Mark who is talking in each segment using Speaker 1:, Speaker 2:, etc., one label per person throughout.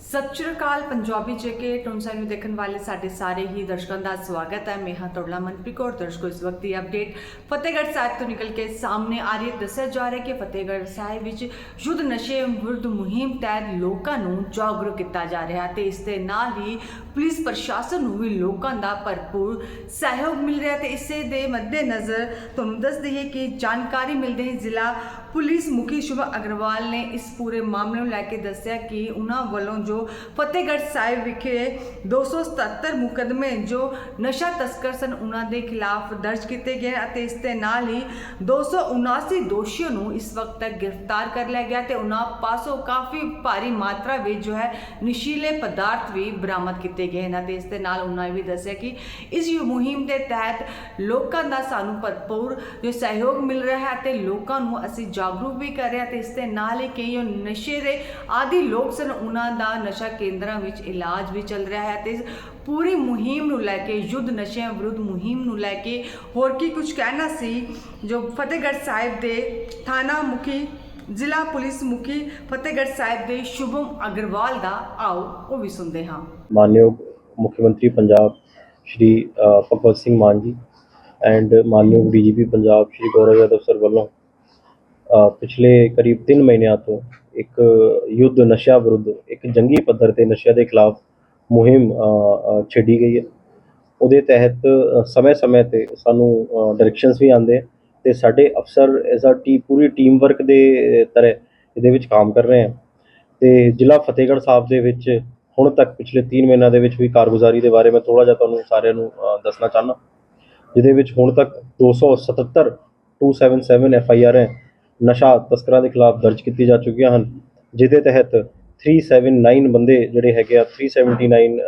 Speaker 1: ਸਤਿ ਸ਼੍ਰੀ ਅਕਾਲ, ਪੰਜਾਬੀ ਜੇਕੇ ਟੋਨਸਾ ਨੂੰ ਦੇਖਣ ਵਾਲੇ ਸਾਡੇ ਸਾਰੇ ਹੀ ਦਰਸ਼ਕਾਂ ਦਾ ਸਵਾਗਤ ਹੈ। ਮੈਂ ਹਾਂ ਤੁਹਾਡਾ ਮਨਪ੍ਰੀਤ ਕੌਰ, ਦਰਸ਼ਕੋ, ਇਸ ਵਕਤ ਦੀ ਅਪਡੇਟ ਫਤਿਹਗੜ੍ਹ ਸਾਹਿਬ ਤੋਂ ਨਿਕਲ ਕੇ ਸਾਹਮਣੇ ਆ ਰਹੀ ਹੈ। ਦੱਸਿਆ ਜਾ ਰਿਹਾ ਕਿ ਫਤਿਹਗੜ੍ਹ ਸਾਹਿਬ ਵਿੱਚ ਯੁੱਧ ਨਸ਼ੇ ਵਿਰੁੱਧ ਮੁਹਿੰਮ ਤਹਿਤ ਲੋਕਾਂ ਨੂੰ ਜਾਗਰੂਕ ਕੀਤਾ ਜਾ ਰਿਹਾ ਹੈ ਤੇ ਇਸ ਦੇ ਨਾਲ ਹੀ ਪੁਲਿਸ ਪ੍ਰਸ਼ਾਸਨ ਨੂੰ ਵੀ ਲੋਕਾਂ ਦਾ ਭਰਪੂਰ ਸਹਿਯੋਗ ਮਿਲ ਰਿਹਾ ਤੇ ਇਸੇ ਦੇ ਮੱਦੇਨਜ਼ਰ ਤੁਹਾਨੂੰ ਦੱਸ ਦਈਏ ਕਿ ਜਾਣਕਾਰੀ ਮਿਲਦੇ ਹੀ ਜ਼ਿਲ੍ਹਾ ਪੁਲਿਸ ਮੁਖੀ ਸ਼ੁਭ ਅਗਰਵਾਲ ਨੇ ਇਸ ਪੂਰੇ ਮਾਮਲੇ ਨੂੰ ਲੈ ਕੇ ਦੱਸਿਆ ਕਿ ਉਹਨਾਂ ਵੱਲੋਂ ਜੋ ਫਤਿਹਗੜ੍ਹ ਸਾਹਿਬ ਵਿਖੇ 277 ਮੁਕਦਮੇ ਜੋ ਨਸ਼ਾ ਤਸਕਰ ਸਨ, ਉਹਨਾਂ ਦੇ ਖਿਲਾਫ ਦਰਜ ਕੀਤੇ ਗਏ ਅਤੇ ਇਸ ਦੇ ਨਾਲ ਹੀ 279 ਦੋਸ਼ੀਆਂ ਨੂੰ ਇਸ ਵਕਤ ਤੱਕ ਗ੍ਰਿਫਤਾਰ ਕਰ ਲਿਆ ਗਿਆ ਤੇ ਉਹਨਾਂ ਪਾਸੋਂ ਕਾਫੀ ਭਾਰੀ ਮਾਤਰਾ ਵਿੱਚ ਜੋ ਹੈ ਨਸ਼ੀਲੇ ਪਦਾਰਥ ਵੀ ਬਰਾਮਦ ਕੀਤੇ ਗਏ ਹਨ ਤੇ ਇਸ ਦੇ ਨਾਲ ਉਹਨਾਂ ਇਹ ਵੀ ਦੱਸਿਆ ਕਿ ਇਸ ਮੁਹਿੰਮ ਦੇ ਤਹਿਤ ਲੋਕਾਂ ਦਾ ਸਾਨੂੰ ਭਰਪੂਰ ਜੋ ਸਹਿਯੋਗ ਮਿਲ ਰਿਹਾ ਹੈ ਤੇ ਲੋਕਾਂ ਨੂੰ ਅਸੀਂ ਜਾਗਰੂਕ ਵੀ ਕਰ ਰਹੇ ਹਾਂ ਤੇ ਇਸ ਦੇ ਨਾਲ ਹੀ ਕਈ ਜੋ ਨਸ਼ੇ ਦੇ ਆਦੀ ਲੋਕ ਸਨ, ਉਹਨਾਂ ਦਾ ਨਸ਼ਾ ਕੇਂਦਰਾਂ ਵਿੱਚ ਇਲਾਜ ਵੀ ਚੱਲ ਰਿਹਾ ਹੈ ਤੇ ਪੂਰੀ ਮੁਹਿੰਮ ਨੂੰ ਲੈ ਕੇ ਯੁੱਧ ਨਸ਼ਿਆਂ ਵਿਰੁੱਧ ਮੁਹਿੰਮ ਨੂੰ ਲੈ ਕੇ ਹੋਰ ਕੀ ਕੁਝ ਕਹਿਣਾ ਸੀ? ਜੋ ਫਤਿਹਗੜ੍ਹ ਸਾਹਿਬ ਦੇ ਥਾਣਾ ਮੁਖੀ ਜ਼ਿਲ੍ਹਾ ਪੁਲਿਸ ਮੁਖੀ ਫਤਿਹਗੜ੍ਹ ਸਾਹਿਬ ਦੇ ਸ਼ੁਭਮ ਅਗਰਵਾਲ ਦਾ ਆਓ ਉਹ ਵੀ ਸੁਣਦੇ ਹਾਂ।
Speaker 2: ਮਾਨਯੋਗ ਮੁੱਖ ਮੰਤਰੀ ਪੰਜਾਬ ਸ਼੍ਰੀ ਅ, ਭਗਵਤ ਸਿੰਘ ਮਾਨ ਜੀ ਐਂਡ ਮਾਨਯੋਗ ਡੀਜੀਪੀ ਪੰਜਾਬ ਸ਼੍ਰੀ ਗੌਰਵ ਯਾਦਵ ਸਰ ਵੱਲੋਂ ਪਿਛਲੇ ਕਰੀਬ 3 ਮਹੀਨਿਆਂ ਤੋਂ ਇੱਕ ਯੁੱਧ ਨਸ਼ਾ ਵਿਰੁੱਧ ਇੱਕ ਜੰਗੀ ਪੱਧਰ ਤੇ ਨਸ਼ਿਆਂ ਦੇ ਖਿਲਾਫ ਮੁਹਿੰਮ ਅ, ਛੇੜੀ ਗਈ ਹੈ। ਉਹਦੇ ਤਹਿਤ ਸਮੇਂ-ਸਮੇਂ ਤੇ ਸਾਨੂੰ ਡਾਇਰੈਕਸ਼ਨਸ ਵੀ ਆਉਂਦੇ ਆ ਤੇ ਸਾਡੇ ਅਫਸਰ as a T Puri team work ਦੇ ਤਰ੍ਹਾਂ ਇਹਦੇ ਵਿੱਚ ਕੰਮ ਕਰ ਰਹੇ ਆ। ਤੇ ਜ਼ਿਲ੍ਹਾ ਫਤਿਹਗੜ੍ਹ ਸਾਹਿਬ ਦੇ ਵਿੱਚ ਹੁਣ ਤੱਕ ਪਿਛਲੇ 3 ਮਹੀਨਿਆਂ ਦੇ ਵਿੱਚ ਵੀ ਕਾਰਗੁਜ਼ਾਰੀ ਦੇ ਬਾਰੇ ਮੈਂ ਥੋੜਾ ਜਿਹਾ ਤੁਹਾਨੂੰ ਸਾਰਿਆਂ ਨੂੰ ਦੱਸਣਾ ਚਾਹਨਾ ਜਿਹਦੇ ਵਿੱਚ ਹੁਣ ਤੱਕ 277 277 ਐਫ ਆਈ ਆਰ ਹੈ। ਨਸ਼ਾ ਤਸਕਰਾਂ ਦੇ ਖਿਲਾਫ ਦਰਜ ਕੀਤੀ ਜਾ ਚੁੱਕੀਆਂ ਹਨ, ਜਿਹਦੇ ਤਹਿਤ 379 ਬੰਦੇ ਜਿਹੜੇ ਹੈਗੇ ਆ 379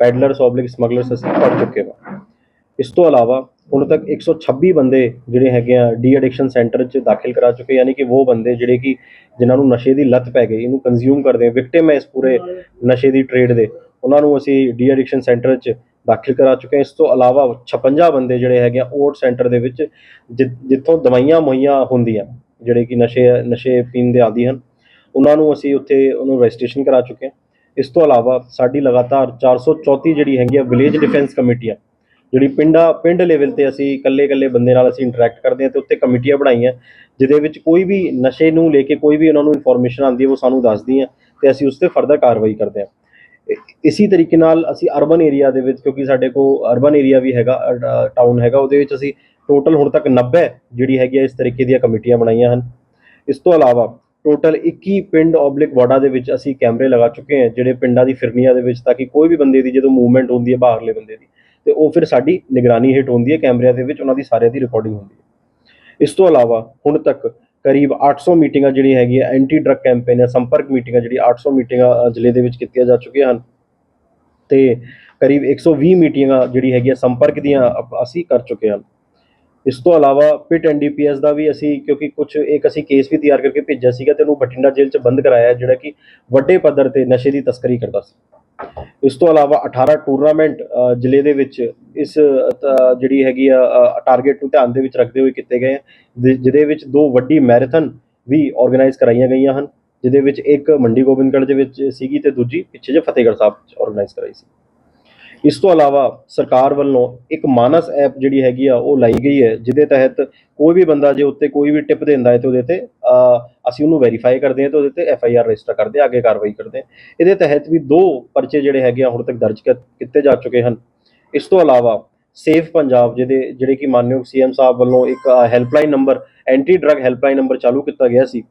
Speaker 2: ਪੈਡਲਰਸ ਆਬਲਿਕ ਸਮਗਲਰਸ ਅਸੀਂ ਫੜ ਚੁੱਕੇ ਵਾ ਇਸ ਤੋਂ ਇਲਾਵਾ ਹੁਣ ਤੱਕ 126 ਬੰਦੇ ਜਿਹੜੇ ਹੈਗੇ ਆ ਡੀ ਐਡਿਕਸ਼ਨ ਸੈਂਟਰ 'ਚ ਦਾਖਲ ਕਰਾ ਚੁੱਕੇ ਯਾਨੀ ਕਿ ਉਹ ਬੰਦੇ ਜਿਹੜੇ ਕਿ ਜਿਨ੍ਹਾਂ ਨੂੰ ਨਸ਼ੇ ਦੀ ਲੱਤ ਪੈ ਗਈ, ਇਹਨੂੰ ਕੰਜ਼ਿਊਮ ਕਰਦੇ ਵਿਕਟਿਮ ਹੈ ਇਸ ਪੂਰੇ ਨਸ਼ੇ ਦੀ ਟ੍ਰੇਡ ਦੇ। ਉਹਨਾਂ ਨੂੰ ਅਸੀਂ ਡੀ ਐਡਿਕਸ਼ਨ ਸੈਂਟਰ 'ਚ ਦਾਖਲ ਕਰਾ ਚੁੱਕੇ ਹਾਂ। ਇਸ ਤੋਂ ਇਲਾਵਾ 56 ਬੰਦੇ ਜਿਹੜੇ ਹੈਗੇ ਆ ਓਟ ਸੈਂਟਰ ਦੇ ਵਿੱਚ ਜਿ- ਜਿੱਥੋਂ ਦਵਾਈਆਂ ਮੁਹੱਈਆ ਹੁੰਦੀਆਂ। ਜਿਹੜੇ ਕਿ ਨਸ਼ੇ ਨਸ਼ੇ ਪੀਣ ਦੇ ਆਦੀ ਹਨ, ਉਹਨਾਂ ਨੂੰ ਅਸੀਂ ਉੱਥੇ ਉਹਨੂੰ ਰਜਿਸਟ੍ਰੇਸ਼ਨ ਕਰਾ ਚੁੱਕੇ ਹਾਂ। ਇਸ ਤੋਂ ਇਲਾਵਾ ਸਾਡੀ ਲਗਾਤਾਰ 434 ਜਿਹੜੀ ਹੈਗੀ ਆ ਵਿਲੇਜ ਡਿਫੈਂਸ ਕਮੇਟੀਆਂ, ਜਿਹੜੀ ਪਿੰਡਾਂ, ਪਿੰਡ ਲੈਵਲ ਤੇ ਅਸੀਂ ਇਕੱਲੇ ਇਕੱਲੇ ਬੰਦੇ ਨਾਲ ਅਸੀਂ ਇੰਟਰੈਕਟ ਕਰਦੇ ਹਾਂ ਤੇ ਉੱਤੇ ਕਮੇਟੀਆਂ ਬਣਾਈਆਂ, ਜਿਹਦੇ ਵਿੱਚ ਕੋਈ ਵੀ ਨਸ਼ੇ ਨੂੰ ਲੈ ਕੇ ਕੋਈ ਵੀ ਉਹਨਾਂ ਨੂੰ ਇਨਫੋਰਮੇਸ਼ਨ ਆਉਂਦੀ ਹੈ, ਉਹ ਸਾਨੂੰ ਦੱਸਦੀ ਦੱਸਦੀਆਂ ਤੇ ਅਸੀਂ ਉਸ ਤੇ ਫਰਦਰ ਕਾਰਵਾਈ ਕਰਦੇ ਹਾਂ। ਇ- ਤਰੀਕੇ ਨਾਲ ਅਸੀਂ ਅਰਬਨ ਏਰੀਆ ਦੇ ਵਿੱਚ, ਕਿਉਂਕਿ ਸਾਡੇ ਕੋਲ ਅਰਬਨ ਏਰੀਆ ਵੀ ਹੈਗਾ ਟਾਊਨ ਹੈਗਾ, ਉਹਦੇ ਵਿੱਚ ਅਸੀਂ ਟੋਟਲ ਹੁਣ ਤੱਕ 90 ਜਿਹੜੀ ਹੈਗੀ ਆ, ਇਸ ਤਰੀਕੇ ਦੀਆਂ ਕਮੇਟੀਆਂ ਬਣਾਈਆਂ ਹਨ। ਇਸ ਤੋਂ ਇਲਾਵਾ ਟੋਟਲ 21 ਪਿੰਡ ਆਬਲਿਕ ਵਾਰਡਾ ਦੇ ਵਿੱਚ ਅਸੀਂ ਕੈਮਰੇ ਲਗਾ ਚੁੱਕੇ ਹਾਂ, ਜਿਹੜੇ ਪਿੰਡਾਂ ਦੀ ਫਿਰਨੀਆਂ ਦੇ ਵਿੱਚ, ਤਾਂ ਕਿ ਕੋਈ ਵੀ ਬੰਦੇ ਦੀ ਜਦੋਂ ਮੂਵਮੈਂਟ ਹੁੰਦੀ ਹੈ ਬਾਹਰਲੇ ਬੰਦੇ ਦੀ, ਤੇ ਉਹ ਫਿਰ ਸਾਡੀ ਨਿਗਰਾਨੀ ਹੇਠ ਹੁੰਦੀ ਹੈ, ਕੈਮਰਿਆਂ ਦੇ ਵਿੱਚ ਉਹਨਾਂ ਦੀ ਸਾਰਿਆਂ ਦੀ ਰਿਕਾਰਡਿੰਗ ਹੁੰਦੀ ਹੈ। ਇਸ ਤੋਂ ਇਲਾਵਾ ਹੁਣ ਤੱਕ ਕਰੀਬ 800 ਮੀਟਿੰਗਾਂ ਜਿਹੜੀ ਹੈਗੀ ਹੈ ਐਂਟੀ ਡਰਗ ਕੈਂਪੇਨ ਜਾਂ ਸੰਪਰਕ ਮੀਟਿੰਗਾਂ, ਜਿਹੜੀ 800 ਮੀਟਿੰਗਾਂ ਜ਼ਿਲ੍ਹੇ ਦੇ ਵਿੱਚ ਕੀਤੀਆਂ ਜਾ ਚੁੱਕੀਆਂ ਹਨ, ਤੇ ਕਰੀਬ 120 ਮੀਟਿੰਗਾਂ ਜਿਹੜੀ ਹੈਗੀਆਂ ਸੰਪਰਕ ਦੀਆਂ ਅਪ- ਅਸੀਂ ਕਰ ਚੁੱਕੇ ਹਾਂ। ਇਸ ਤੋਂ ਇਲਾਵਾ ਪਿਟ ਐਨਡੀਪੀਐਸ ਦਾ ਵੀ ਅਸੀਂ ਕਿਉਂਕਿ ਕੁਝ ਇੱਕ ਅਸੀਂ ਕੇਸ ਵੀ ਤਿਆਰ ਕਰਕੇ ਭੇਜਿਆ ਸੀਗਾ ਤੇ ਉਹਨੂੰ ਬਠਿੰਡਾ ਜੇਲ੍ਹ 'ਚ ਬੰਦ ਕਰਾਇਆ ਜਿਹੜਾ ਕਿ ਵੱਡੇ ਪੱਧਰ ਤੇ ਨਸ਼ੇ ਦੀ ਤਸਕਰੀ ਕਰਦਾ ਸੀ। ਇਸ ਤੋਂ ਇਲਾਵਾ 18 ਟੂਰਨਾਮੈਂਟ ਜ਼ਿਲ੍ਹੇ ਦੇ ਵਿੱਚ ਇਸ ਤ- ਜਿਹੜੀ ਹੈਗੀ ਆ ਟਾਰਗੇਟ ਨੂੰ ਧਿਆਨ ਦੇ ਵਿੱਚ ਰੱਖਦੇ ਹੋਏ ਕੀਤੇ ਗਏ ਆ, ਜਿ- ਜਿਹਦੇ ਵਿੱਚ ਦੋ ਵੱਡੀ ਮੈਰਾਥਨ ਵੀ ਆਰਗੇਨਾਈਜ਼ ਕਰਾਈਆਂ ਗਈਆਂ ਹਨ ਜਿਹਦੇ ਵਿੱਚ ਇੱਕ ਮੰਡੀ ਗੋਬਿੰਦਗੜ੍ਹ ਦੇ ਵਿੱਚ ਸੀਗੀ ਤੇ ਦੂਜੀ ਪਿੱਛੇ ਜੇ ਫਤਿਹਗੜ੍ਹ ਸਾਹਿਬ ਚ ਆਰਗੇਨਾਈਜ਼ ਕਰਾਈ ਸੀ। ਇਸ ਤੋਂ ਇਲਾਵਾ ਸਰਕਾਰ ਵੱਲੋਂ ਇੱਕ ਮਾਨਸ ਐਪ ਜਿਹੜੀ ਹੈਗੀ ਆ, ਉਹ ਲਾਈ ਗਈ ਹੈ, ਜਿਹਦੇ ਤਹਿਤ ਕੋਈ ਵੀ ਬੰਦਾ ਜੇ ਉੱਤੇ ਕੋਈ ਵੀ ਟਿਪ ਦਿੰਦਾ ਹੈ ਤੇ ਉਹਦੇ ਤੇ ਅਸੀਂ ਉਹਨੂੰ ਵੈਰੀਫਾਈ ਕਰਦੇ ਹਾਂ ਤੇ ਉਹਦੇ ਤੇ ਐਫ ਆਈ ਆਰ ਰਜਿਸਟਰ ਕਰਦੇ ਹਾਂ, ਅੱਗੇ ਕਾਰਵਾਈ ਕਰਦੇ ਹਾਂ। ਇਹਦੇ ਤਹਿਤ ਵੀ ਦੋ ਪਰਚੇ ਜਿਹੜੇ ਹੈਗੇ ਆ, ਹੁਣ ਤੱਕ ਦਰਜ ਕਰ- ਕੀਤੇ ਜਾ ਚੁੱਕੇ ਹਨ। ਇਸ ਤੋਂ ਇਲਾਵਾ ਸੇਫ ਪੰਜਾਬ ਜਿਹਦੇ, ਜਿਹੜੇ ਕਿ ਮਾਨਯੋਗ ਸੀਐਮ ਸਾਹਿਬ ਵੱਲੋਂ ਇੱਕ helpline number anti drug helpline number ਚਾਲੂ ਕੀਤਾ ਗਿਆ ਸੀ।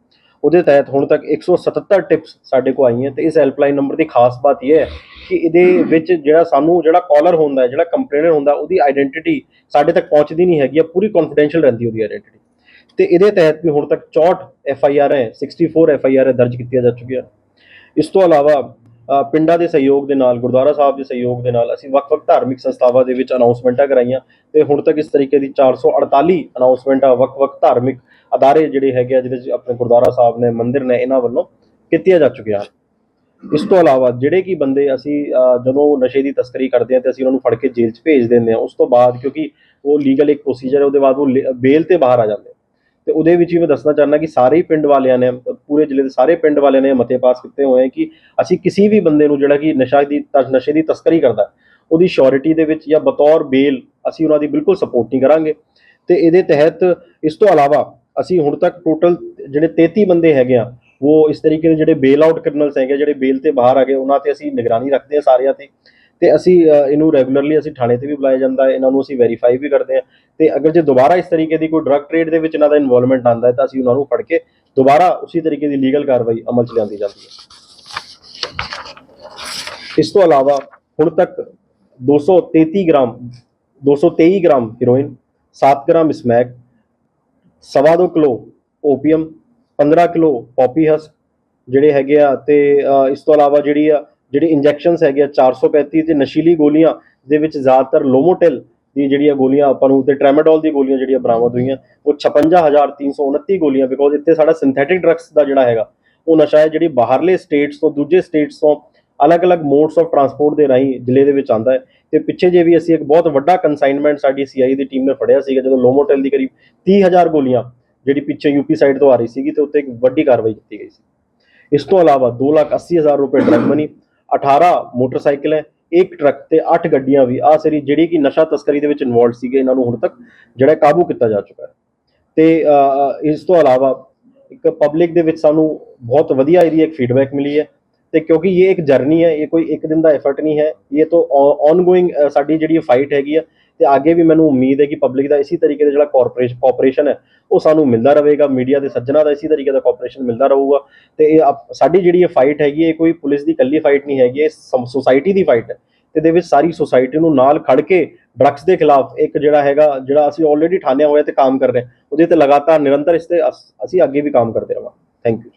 Speaker 2: ਉਹਦੇ ਤਹਿਤ ਹੁਣ ਤੱਕ 177 ਟਿਪਸ ਸਾਡੇ ਕੋਲ ਆਈਆਂ ਤੇ ਇਸ ਹੈਲਪਲਾਈਨ ਨੰਬਰ ਦੀ ਖਾਸ ਬਾਤ ਇਹ ਹੈ ਕਿ ਇਹਦੇ ਵਿੱਚ ਜਿਹੜਾ ਸਾਨੂੰ ਜਿਹੜਾ ਕਾਲਰ ਹੁੰਦਾ ਹੈ, ਜਿਹੜਾ ਕੰਪਲੇਨਰ ਹੁੰਦਾ, ਉਹਦੀ ਆਇਡੈਂਟੀਟੀ ਸਾਡੇ ਤੱਕ ਪਹੁੰਚਦੀ ਨਹੀਂ ਹੈਗੀ ਆ, ਪੂਰੀ ਕੌਨਫੀਡੈਂਸ਼ੀਅਲ ਰਹਿੰਦੀ ਉਹਦੀ ਆਇਡੈਂਟੀਟੀ ਤੇ ਇਹਦੇ ਤਹਿਤ ਵੀ ਹੁਣ ਤੱਕ 64 ਐਫ ਆਈ ਆਰ ਹੈ 64 ਐਫ ਆਈ ਆਰ ਦਰਜ ਕੀਤੀਆਂ ਜਾ ਚੁੱਕੀਆਂ। ਇਸ ਤੋਂ ਇਲਾਵਾ ਪਿੰਡਾਂ ਦੇ ਸਹਿਯੋਗ ਦੇ ਨਾਲ ਗੁਰਦੁਆਰਾ ਸਾਹਿਬ ਦੇ ਸਹਿਯੋਗ ਦੇ ਨਾਲ ਅਸੀਂ ਵੱਖ-ਵੱਖ ਧਾਰਮਿਕ ਸੰਸਥਾਵਾਂ ਦੇ ਵਿੱਚ ਅਨਾਉਂਸਮੈਂਟਾਂ ਕਰਾਈਆਂ ਤੇ ਹੁਣ ਤੱਕ ਇਸ ਤਰੀਕੇ ਦੀ 448 ਅਨਾਉਂਸਮੈਂਟਾਂ ਵੱਖ-ਵੱਖ ਧਾਰਮਿਕ ਅਦਾਰੇ ਜਿਹੜੇ ਹੈਗੇ ਆ ਜਿਹਦੇ ਵਿੱਚ ਆਪਣੇ ਗੁਰਦੁਆਰਾ ਸਾਹਿਬ ਨੇ ਮੰਦਿਰ ਨੇ ਇਹਨਾਂ ਵੱਲੋਂ ਕੀਤੀਆਂ ਜਾ ਚੁੱਕੀਆਂ ਹਨ। ਇਸ ਤੋਂ ਇਲਾਵਾ ਜਿਹੜੇ ਕੀ ਬੰਦੇ ਅਸੀਂ ਅ, ਜਦੋਂ ਨਸ਼ੇ ਦੀ ਤਸਕਰੀ ਕਰਦੇ ਹਾਂ ਤੇ ਅਸੀਂ ਉਹਨਾਂ ਨੂੰ ਫੜ ਕੇ ਜੇਲ੍ਹ 'ਚ ਭੇਜ ਦਿੰਦੇ ਹਾਂ ਉਸ ਤੋਂ ਬਾਅਦ ਕਿਉਂਕਿ ਉਹ ਲੀਗਲ ਇੱਕ ਪ੍ਰੋਸੀਜਰ ਹੈ ਉਹਦੇ ਬਾਅਦ ਉਹ ਬੇਲ ਤੇ ਬਾਹਰ ਆ ਜਾਂਦੇ ਤੇ ਉਹਦੇ ਵਿੱਚ ਵੀ ਮੈਂ ਦੱਸਣਾ ਚਾਹੁੰਦਾ ਕਿ ਸਾਰੇ ਹੀ ਪਿੰਡ ਵਾਲਿਆਂ ਨੇ, ਪੂਰੇ ਜ਼ਿਲ੍ਹੇ ਦੇ ਸਾਰੇ ਪਿੰਡ ਵਾਲਿਆਂ ਨੇ ਮਤੇ ਪਾਸ ਕੀਤੇ ਹੋਏ ਹੈ ਕਿ ਅਸੀਂ ਕਿਸੇ ਵੀ ਬੰਦੇ ਨੂੰ ਜਿਹੜਾ ਕਿ ਨਸ਼ਾ ਦੀ ਤ- ਨਸ਼ੇ ਦੀ ਤਸਕਰੀ ਕਰਦਾ, ਉਹਦੀ ਸ਼ੋਰਿਟੀ ਦੇ ਵਿੱਚ ਜਾਂ ਬਤੌਰ ਬੇਲ ਅਸੀਂ ਉਹਨਾਂ ਦੀ ਬਿਲਕੁਲ ਸਪੋਰਟ ਨਹੀਂ ਕਰਾਂਗੇ। ਤੇ ਇਹਦੇ ਤਹਿਤ ਇਸ ਤੋਂ ਇਲਾਵਾ ਅਸੀਂ ਹੁਣ ਤੱਕ ਟੋਟਲ ਜਿਹੜੇ 33 ਬੰਦੇ ਹੈਗੇ ਆ, ਉਹ ਇਸ ਤਰੀਕੇ ਦੇ ਜਿਹੜੇ ਬੇਲ ਆਊਟ ਕ੍ਰਿਮੀਨਲਸ ਹੈਗੇ ਜਿਹੜੇ ਬੇਲ ਤੇ ਬਾਹਰ ਆ ਗਏ, ਉਹਨਾਂ ਤੇ ਅਸੀਂ ਨਿਗਰਾਨੀ ਰੱਖਦੇ ਆ ਸਾਰਿਆਂ ਤੇ। ਤੇ ਅਸੀਂ ਇਹਨੂੰ ਰੈਗੂਲਰਲੀ ਅਸੀਂ ਥਾਣੇ ਤੇ ਵੀ ਬੁਲਾਇਆ ਜਾਂਦਾ ਹੈ, ਇਹਨਾਂ ਨੂੰ ਅਸੀਂ ਵੈਰੀਫਾਈ ਵੀ ਕਰਦੇ ਹਾਂ ਤੇ ਅਗਰ ਜੇ ਦੁਬਾਰਾ ਇਸ ਤਰੀਕੇ ਦੀ ਕੋਈ ਡਰਗ ਟ੍ਰੇਡ ਦੇ ਵਿੱਚ ਇਹਨਾਂ ਦਾ ਇਨਵੋਲਵਮੈਂਟ ਆਂਦਾ ਹੈ ਤਾਂ ਅਸੀਂ ਉਹਨਾਂ ਨੂੰ ਫੜ ਕੇ ਦੁਬਾਰਾ ਉਸੇ ਤਰੀਕੇ ਦੀ ਲੀਗਲ ਕਾਰਵਾਈ ਅਮਲ ਚ ਲਿਆਂਦੀ ਜਾਂਦੀ ਹੈ। ਇਸ ਤੋਂ ਇਲਾਵਾ ਹੁਣ ਤੱਕ 233 gram 223 gram heroin 7 gram smack ਸਵਾ ਦੋ kilo opium 15 kilo poppy husk ਜਿਹੜੇ ਹੈਗੇ ਆ ਤੇ ਇਸ ਤੋਂ ਇਲਾਵਾ ਜਿਹੜੀ ਆ ਜਿਹੜੇ ਇੰਜੈਕਸ਼ਨਸ ਹੈਗੇ ਆ 435 ਤੇ ਨਸ਼ੀਲੀ ਗੋਲੀਆਂ ਦੇ ਵਿੱਚ ਜ਼ਿਆਦਾਤਰ ਲੋਮੋਟਿਲ ਦੀ ਜਿਹੜੀਆਂ ਗੋਲੀਆਂ ਆਪਾਂ ਨੂੰ ਤੇ ਟ੍ਰੈਮਾਡੋਲ ਦੀ ਗੋਲੀਆਂ ਜਿਹੜੀਆਂ ਬਰਾਮਦ ਹੋਈਆਂ, ਉਹ 56329 ਗੋਲੀਆਂ ਬਿਕੋਜ਼ ਇੱਥੇ ਸਾਡਾ ਸਿੰਥੈਟਿਕ ਡਰੱਗਸ ਦਾ ਜਿਹੜਾ ਹੈਗਾ, ਉਹ ਨਸ਼ਾ ਹੈ ਜਿਹੜੀ ਬਾਹਰਲੇ ਸਟੇਟਸ ਤੋਂ ਦੂਜੇ ਸਟੇਟਸ ਤੋਂ ਅਲੱਗ-ਅਲੱਗ ਮੋਡਸ ਆਫ ਟਰਾਂਸਪੋਰਟ ਦੇ ਰਾਹੀਂ ਜ਼ਿਲ੍ਹੇ ਦੇ ਵਿੱਚ ਆਂਦਾ ਹੈ ਤੇ ਪਿੱਛੇ ਜੇ ਵੀ ਅਸੀਂ ਇੱਕ ਬਹੁਤ ਵੱਡਾ ਕਨਸਾਈਨਮੈਂਟ ਸਾਡੀ ਸੀਆਈ ਦੀ ਟੀਮ ਨੇ ਫੜਿਆ ਸੀਗਾ, ਜਦੋਂ ਲੋਮੋਟਿਲ ਦੀ ਕਰੀਬ 30000 ਗੋਲੀਆਂ ਜਿਹੜੀ ਪਿੱਛੇ ਯੂਪੀ ਸਾਈਡ ਤੋਂ ਆ ਰਹੀ ਸੀਗੀ ਤੇ ਉੱਤੇ ਇੱਕ ਵੱਡੀ ਕਾਰਵਾਈ ਕੀਤੀ ਗਈ ਸੀ। ਇਸ ਤੋਂ ਇਲਾਵਾ 280000 ਰੁਪਏ ਡਰਗ ਮਨੀ 18 ਮੋਟਰਸਾਈਕਲ ਹੈ, ਇੱਕ ਟਰੱਕ ਤੇ 8 ਗੱਡੀਆਂ ਵੀ। ਆ ਸਰੀ ਜਿਹੜੀ ਕਿ ਨਸ਼ਾ ਤਸਕਰੀ ਦੇ ਵਿੱਚ ਇਨਵੋਲਡ ਸੀਗੇ ਇਹਨਾਂ ਨੂੰ ਹੁਣ ਤੱਕ, ਜਿਹੜਾ ਕਾਬੂ ਕੀਤਾ ਜਾ ਚੁੱਕਾ ਹੈ। ਤੇ ਇਸ ਤੋਂ ਇਲਾਵਾ ਇੱਕ ਪਬਲਿਕ ਦੇ ਵਿੱਚ ਸਾਨੂੰ ਬਹੁਤ ਵਧੀਆ ਇਹਦੀ ਇੱਕ ਫੀਡਬੈਕ ਮਿਲੀ ਹੈ। ਤੇ ਕਿਉਂਕਿ ਇਹ ਇੱਕ ਜਰਨੀ ਹੈ, ਇਹ ਕੋਈ ਇੱਕ ਦਿਨ ਦਾ ਐਫਰਟ ਨਹੀਂ ਹੈ। ਇਹ ਤਾਂ ਔਨਗੋਇੰਗ ਸਾਡੀ ਜਿਹੜੀ ਫਾਈਟ ਹੈਗੀ ਆ ਤੇ ਅੱਗੇ ਵੀ ਮੈਨੂੰ ਉਮੀਦ ਹੈ ਕਿ ਪਬਲਿਕ ਦਾ ਇਸੇ ਤਰੀਕੇ ਦਾ ਜਿਹੜਾ ਕਾਰਪੋਰੇਸ਼ਨ ਕੋਆਪਰੇਸ਼ਨ ਹੈ, ਉਹ ਸਾਨੂੰ ਮਿਲਦਾ ਰਹੇਗਾ ਮੀਡੀਆ ਦੇ ਸੱਜਣਾ ਦਾ ਇਸੇ ਤਰੀਕੇ ਦਾ ਕੋਆਪਰੇਸ਼ਨ ਮਿਲਦਾ ਰਹੂਗਾ। ਤੇ ਇਹ ਆਪ- ਸਾਡੀ ਜਿਹੜੀ ਇਹ ਫਾਈਟ ਹੈਗੀ ਇਹ ਕੋਈ ਪੁਲਿਸ ਦੀ ਇਕੱਲੀ ਫਾਈਟ ਨਹੀਂ ਹੈਗੀ, ਇਹ ਸੋਸਾਇਟੀ ਦੀ ਫਾਈਟ ਹੈ। ਤੇ ਇਹਦੇ ਵਿੱਚ ਸਾਰੀ ਸੋਸਾਇਟੀ ਨੂੰ ਨਾਲ ਖੜ ਕੇ ਡਰੱਗਸ ਦੇ ਖਿਲਾਫ ਇੱਕ ਜਿਹੜਾ ਹੈਗਾ, ਜਿਹੜਾ ਅਸੀਂ ਆਲਰੇਡੀ ਠਾਣਿਆ ਹੋਇਆ ਤੇ ਕੰਮ ਕਰ ਰਹੇ ਹਾਂ, ਉਹਦੇ ਤੇ ਲਗਾਤਾਰ ਨਿਰੰਤਰ ਇਸ ਤੇ ਅਸੀਂ ਅੱਗੇ ਵੀ ਕੰਮ ਕਰਦੇ ਰਹਾਂਗੇ ਥੈਂਕ ਯੂ